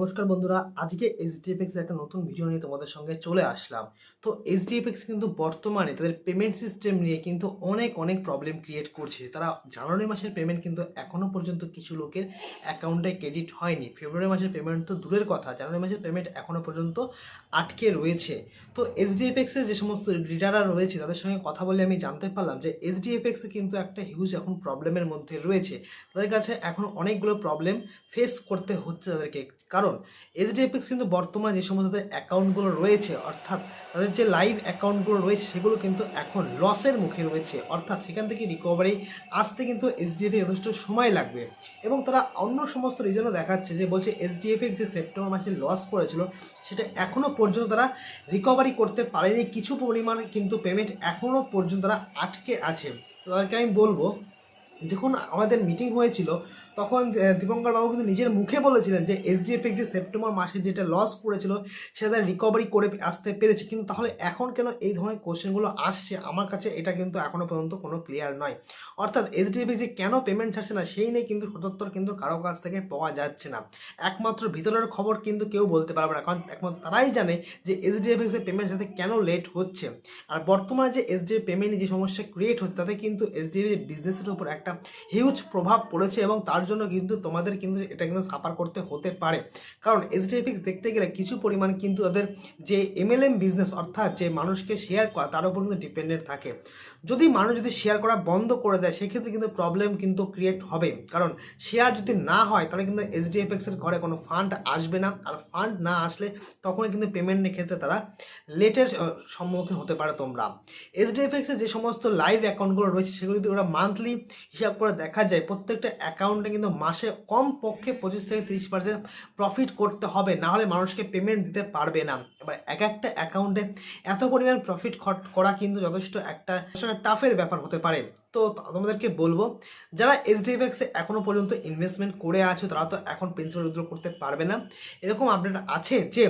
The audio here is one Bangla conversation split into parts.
নমস্কার বন্ধুরা, আজকে এইচডিএফএক্স একটা নতুন ভিডিও নিয়ে তোমাদের সঙ্গে চলে আসলাম। তো এইচডিএফএক্স কিন্তু বর্তমানে তাদের পেমেন্ট সিস্টেম নিয়ে কিন্তু অনেক অনেক প্রবলেম ক্রিয়েট করছে। তারা জানুয়ারি মাসের পেমেন্ট কিন্তু এখনও পর্যন্ত কিছু লোকের অ্যাকাউন্টে ক্রেডিট হয়নি। ফেব্রুয়ারি মাসের পেমেন্ট তো দূরের কথা, জানুয়ারি মাসের পেমেন্ট এখনও পর্যন্ত আটকে রয়েছে। তো এইচডিএফএক্স এর যে সমস্ত লিডাররা রয়েছে, তাদের সঙ্গে কথা বলে আমি জানতে পারলাম যে এইচডিএফএক্স কিন্তু একটা হিউজ এখন প্রবলেমের মধ্যে রয়েছে। তাদের কাছে এখন অনেকগুলো প্রবলেম ফেস করতে হচ্ছে তাদেরকে। কারণ এইচডিএফএক্স কিন্তু বর্তমানে যে সমস্ত তাদের অ্যাকাউন্টগুলো রয়েছে, অর্থাৎ তাদের যে লাইভ অ্যাকাউন্টগুলো রয়েছে, সেগুলো কিন্তু এখন লসের মুখে রয়েছে। অর্থাৎ সেখান থেকে রিকভারি আসতে কিন্তু এইচডিএফএ যথেষ্ট সময় লাগবে। এবং তারা অন্য সমস্ত রিজনও দেখাচ্ছে যে বলছে এইচডিএফএক্স যে সেপ্টেম্বর মাসে লস করেছিল, সেটা এখনও পর্যন্ত তারা রিকভারি করতে পারেনি। কিছু পরিমাণ কিন্তু পেমেন্ট এখনও পর্যন্ত তারা আটকে আছে। তাদেরকে আমি বলব যখন আমাদের মিটিং হয়েছিল তখন দীপঙ্কর বাবু কিন্তু নিজের মুখে বলেছিলেন যে এসডিএফএক্স যে সেপ্টেম্বর মাসে যেটা লস করেছিল, সেটা রিকভারি করে আসতে পেরেছে। কিন্তু তাহলে এখন কেন এই ধরনের কোশ্চেনগুলো আসছে? আমার কাছে এটা কিন্তু এখনও পর্যন্ত কোনো ক্লিয়ার নয়। অর্থাৎ এইচডিএফএক্স যে কেন পেমেন্ট ছাড়ছে না, সেই নিয়ে কিন্তু সদুত্তর কিন্তু কারও কাছ থেকে পাওয়া যাচ্ছে না। একমাত্র ভিতরের খবর কিন্তু কেউ বলতে পারবে না, কারণ একমাত্র তারাই জানে যে এইচডিএফএক্স এর পেমেন্ট সাথে কেন লেট হচ্ছে। আর বর্তমানে যে এসডিএফ পেমেন্ট যে সমস্যা ক্রিয়েট হচ্ছে, তাতে কিন্তু এসডিএফ বিজনেসের উপর একটা হিউজ প্রভাব পড়েছে এবং তার জন্য কিন্তু তোমাদের কিন্তু এটা কিন্তু সাফার করতে হতে পারে। কারণ এইচডিএফএক্স দেখতে গেলে কিছু পরিমাণ কিন্তু তাদের যে এমএলএম বিজনেস অর্থাৎ যে মানুষকে শেয়ার করা, তার উপর কিন্তু ডিপেন্ডেন্ট থাকে। যদি মানুষ যদি শেয়ার করা বন্ধ করে দেয়, সেক্ষেত্রে কিন্তু প্রবলেম কিন্তু ক্রিয়েট হবে। কারণ শেয়ার যদি না হয়, তাহলে কিন্তু এইচডিএফএক্স এর ঘরে কোনো ফান্ড আসবে না। আর ফান্ড না আসলে তখনই কিন্তু পেমেন্টের ক্ষেত্রে তারা লেটের সম্মুখীন হতে পারে তোমরা। এইচডিএফএক্স এর যে সমস্ত লাইভ অ্যাকাউন্টগুলো রয়েছে, সেগুলো যদি ওরা মান্থলি হিসাব করে দেখা যায়, প্রত্যেকটা অ্যাকাউন্টে কিন্তু মাসে কম পক্ষে পঁচিশ থেকে তিরিশ পার্সেন্ট প্রফিট করতে হবে, না হলে মানুষকে পেমেন্ট দিতে পারবে না। এবার এক একটা অ্যাকাউন্টে এত পরিমাণ প্রফিট করা কিন্তু যথেষ্ট একটা টাফের ব্যাপার হতে পারে। তো তোমাদেরকে বলব, যারা এইচডিএফএক্সে এখনও পর্যন্ত ইনভেস্টমেন্ট করে আছো, তারা তো এখন প্রিন্সিপাল উইথড্র করতে পারবে না। এরকম আপডেট আছে যে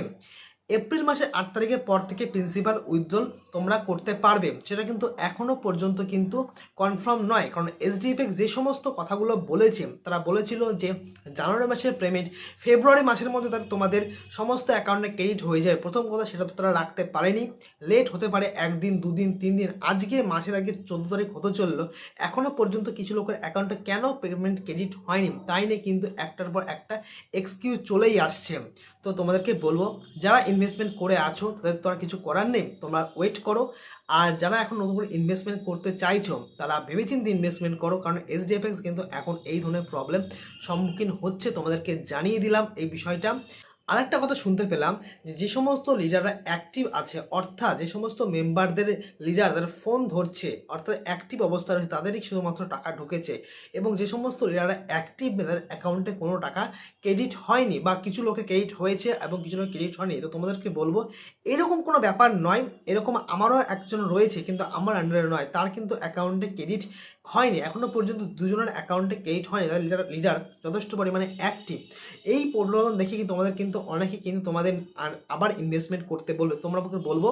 এপ্রিল মাসের আট তারিখের পর থেকে প্রিন্সিপাল উইথড্রল তোমরা করতে পারবে। সেটা কিন্তু এখনও পর্যন্ত কিন্তু কনফার্ম নয়। কারণ এইচডিএফএক্স যে সমস্ত কথাগুলো বলেছে, তারা বলেছিল যে জানুয়ারি মাসের পেমেন্ট ফেব্রুয়ারি মাসের মধ্যে তাদের তোমাদের সমস্ত অ্যাকাউন্টে ক্রেডিট হয়ে যায়। প্রথম কথা সেটা তো তারা রাখতে পারেনি। লেট হতে পারে একদিন, দুদিন তিন দিন আজকে মাসের আগে চোদ্দ তারিখ হতে চলল। এখনও পর্যন্ত কিছু লোকের অ্যাকাউন্টে কেন পেমেন্ট ক্রেডিট হয়নি? তাই নিয়ে কিন্তু একটার পর একটা এক্সকিউজ চলেই আসছে। তো তোমাদেরকে বলব, যারা ইনভেস্টমেন্ট করে আছো, তাদের তো আর কিছু করার নেই, তোমরা ওয়েট করো। আর যারা এখন নতুন করে ইনভেস্টমেন্ট করতে চাইছো, তারা ভেবেচিন্তে ইনভেস্টমেন্ট করো, কারণ এইচডিএফএক্স কিন্তু এখন এই ধরনের প্রবলেম সম্মুখীন হচ্ছে। তোমাদেরকে জানিয়ে দিলাম এই বিষয়টা। আরেকটা কথা শুনতে পেলাম যে যে সমস্ত লিডাররা অ্যাক্টিভ আছে, অর্থাৎ যে সমস্ত মেম্বারদের লিডার তাদের ফোন ধরছে, অর্থাৎ অ্যাক্টিভ অবস্থা রয়েছে, তাদেরই শুধুমাত্র টাকা ঢুকেছে এবং যে সমস্ত লিডাররা অ্যাক্টিভ তাদের অ্যাকাউন্টে কোনো টাকা ক্রেডিট হয়নি বা কিছু লোকের ক্রেডিট হয়েছে এবং কিছু লোকের ক্রেডিট হয়নি, তো তোমাদেরকে বলব এরকম কোনো ব্যাপার নয়। এরকম আমারও একজন রয়েছে কিন্তু আমার আন্ডারে নয়, তার কিন্তু অ্যাকাউন্টে ক্রেডিট হয়নি এখনও পর্যন্ত দুজনের অ্যাকাউন্টে ক্রেডিট হয়নি, তাদের লিডার লিডার যথেষ্ট পরিমাণে অ্যাক্টিভ এই পরিবর্তন দেখে কিন্তু তোমাদের কিন্তু অনেকে কিন্তু তোমাদের আবার ইনভেস্টমেন্ট করতে বলবে, তোমরা বলব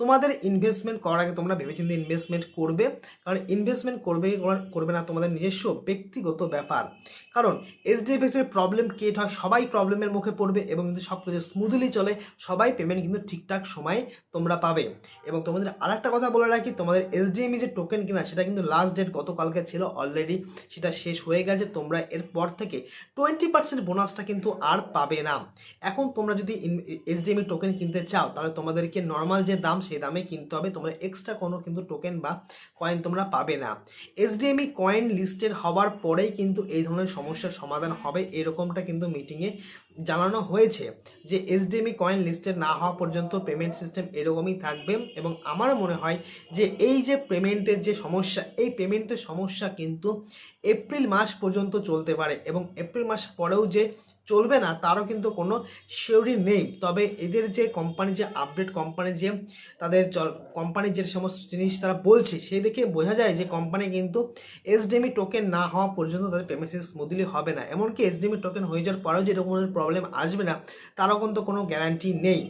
তোমাদের ইনভেস্টমেন্ট করার আগে তোমরা ভেবেচিন্তে ইনভেস্টমেন্ট করবে। কারণ ইনভেস্টমেন্ট করবে করবে না তোমাদের নিজস্ব ব্যক্তিগত ব্যাপার। কারণ এইচডিএফএক্স এর প্রবলেম ক্রিয়েট হয়, সবাই প্রবলেমের মুখে পড়বে এবং কিন্তু সব কিছু স্মুথলি চলে, সবাই পেমেন্ট কিন্তু ঠিকঠাক সময়ে তোমরা পাবে। এবং তোমাদের আরেকটা কথা বলে রাখি, তোমাদের এসডিএমই যে টোকেন কিনা, সেটা কিন্তু লাস্ট ডেট গতকালকে ছিল অলরেডি সেটা শেষ হয়ে গেছে, তোমরা এরপর থেকে টোয়েন্টি পার্সেন্ট বোনাসটা কিন্তু আর পাবে না। এখন তোমরা যদি এসডিএমই টোকেন কিনতে চাও, তাহলে তোমাদেরকে নর্মাল যে দাম সেই দামে কিনতে হবে। তোমরা এক্সট্রা কোনো কিন্তু টোকেন বা কয়েন তোমরা পাবে না। এসডিএমই কয়েন লিস্টেড হওয়ার পরেই কিন্তু এই ধরনের সমস্যার সমাধান হবে এরকমটা কিন্তু মিটিংয়ে জানানো হয়েছে যে এসডিএমই কয়েন লিস্টেড না হওয়া পর্যন্ত পেমেন্ট সিস্টেম এরকমই থাকবে এবং আমার মনে হয় যে এই যে পেমেন্টের যে সমস্যা, এই পেমেন্টের সমস্যা কিন্তু এপ্রিল মাস পর্যন্ত চলতে পারে এবং এপ্রিল মাস পরেও যে চলবে না, তারও কিন্তু কোনো শিওরি নেই। তবে এদের যে কোম্পানি যে আপডেট কোম্পানি যে তাদের চল কোম্পানির যে সমস্ত জিনিস তারা বলছে, সেই দেখে বোঝা যায় যে কোম্পানি কিন্তু এসডিএমই টোকেন না হওয়া পর্যন্ত তাদের পেমেন্ট স্মুথলি হবে না। এমনকি এসডিএমই টোকেন হয়ে যাওয়ার পরেও যে এরকম প্রবলেম আসবে না, তারও কিন্তু কোনো গ্যারান্টি নেই।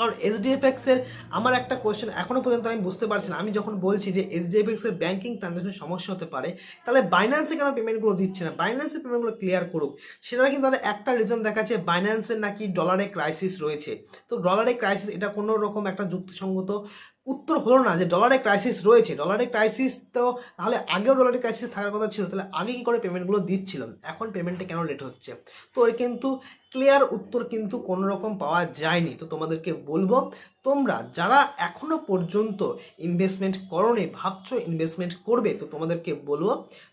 কারণ এইচডিএফএক্স এর আমার একটা কোয়েশ্চেন এখনও পর্যন্ত আমি বুঝতে পারছি না। আমি যখন বলছি যে এইচডিএফএক্স এর ব্যাংকিং ট্রানজাকশন সমস্যা হতে পারে, তাহলে বাইন্যান্সে কেন পেমেন্টগুলো দিচ্ছে না? বাইন্যান্সের পেমেন্টগুলো ক্লিয়ার করুক। সেটা কিন্তু একটা রিজন দেখাচ্ছে বাইন্যান্সের নাকি ডলারে ক্রাইসিস রয়েছে। তো ডলারে ক্রাইসিস এটা কোনো রকম একটা যুক্তিসঙ্গত উত্তর হলো না যে ডলারে ক্রাইসিস রয়েছে। ডলারে ক্রাইসিস তো তাহলে আগেও ডলারে ক্রাইসিস থাকার কথা ছিল, তাহলে আগে কি করে পেমেন্টগুলো দিচ্ছিল? এখন পেমেন্টে কেন লেট হচ্ছে? তো এর কিন্তু ক্লিয়ার উত্তর কিন্তু কোনো রকম পাওয়া যায়নি। তো তোমাদেরকে বলব, তোমরা যারা এখনও পর্যন্ত ইনভেস্টমেন্ট করনি, ভাবছ ইনভেস্টমেন্ট করবে, তো তোমাদেরকে বলব,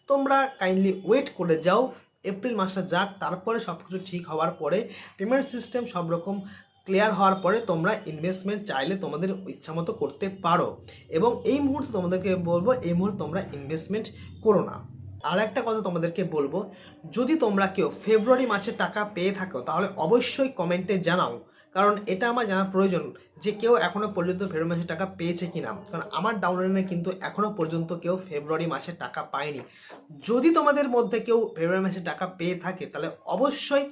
তোমরা কাইন্ডলি ওয়েট করে যাও। এপ্রিল মাসটা যাক, তারপরে সব কিছু ঠিক হওয়ার পরে পেমেন্ট সিস্টেম সব রকম ক্লিয়ার হওয়ার পরে তোমরা ইনভেস্টমেন্ট চাইলে তোমাদের ইচ্ছা মতো করতে পারো। এবং এই মুহূর্তে তোমাদেরকে বলব, এই মুহূর্তে তোমরা ইনভেস্টমেন্ট করো না। আর একটা কথা তোমাদেরকে বলব, যদি তোমরা কেউ ফেব্রুয়ারি মাসে টাকা পেয়ে থাকো, তাহলে অবশ্যই কমেন্টে জানাও। কারণ এটা আমার জানা প্রয়োজন যে কেউ এখনও পর্যন্ত ফেব্রুয়ারি মাসে টাকা পেয়েছে কিনা। কারণ আমার ডাউনলাইনে কিন্তু এখনও পর্যন্ত কেউ ফেব্রুয়ারি মাসে টাকা পায়নি। যদি তোমাদের মধ্যে কেউ ফেব্রুয়ারি মাসে টাকা পেয়ে থাকে, তাহলে অবশ্যই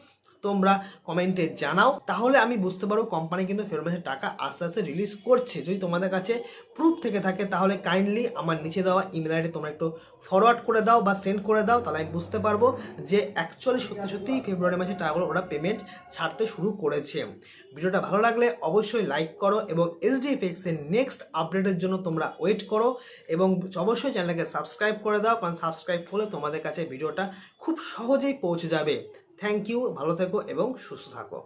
তোমরা কমেন্টে জানাও। তাহলে আমি বুঝতে পারব কোম্পানি কিন্তু মাসে টাকা আস্তে আস্তে রিলিজ করছে। যদি তোমাদের কাছে প্রুফ থেকে থাকে, তাহলে কাইন্ডলি আমার নিচে দেওয়া ইমেল আইডি তোমরা একটু ফরওয়ার্ড করে দাও বা সেন্ড করে দাও, তাহলে আমি বুঝতে পারব যে অ্যাকচুয়ালি সত্যি সত্যিই ফেব্রুয়ারি মাসে টাকাগুলো ওরা পেমেন্ট ছাড়তে শুরু করেছে। ভিডিওটা ভালো লাগলে অবশ্যই লাইক করো এবং এসডিএফএক্স এর নেক্সট আপডেটের জন্য তোমরা ওয়েট করো এবং অবশ্যই চ্যানেলটাকে সাবস্ক্রাইব করে দাও, কারণ সাবস্ক্রাইব করলে তোমাদের কাছে ভিডিওটা খুব সহজেই পৌঁছে যাবে। থ্যাংক ইউ ভালো থেকো এবং সুস্থ থাকো।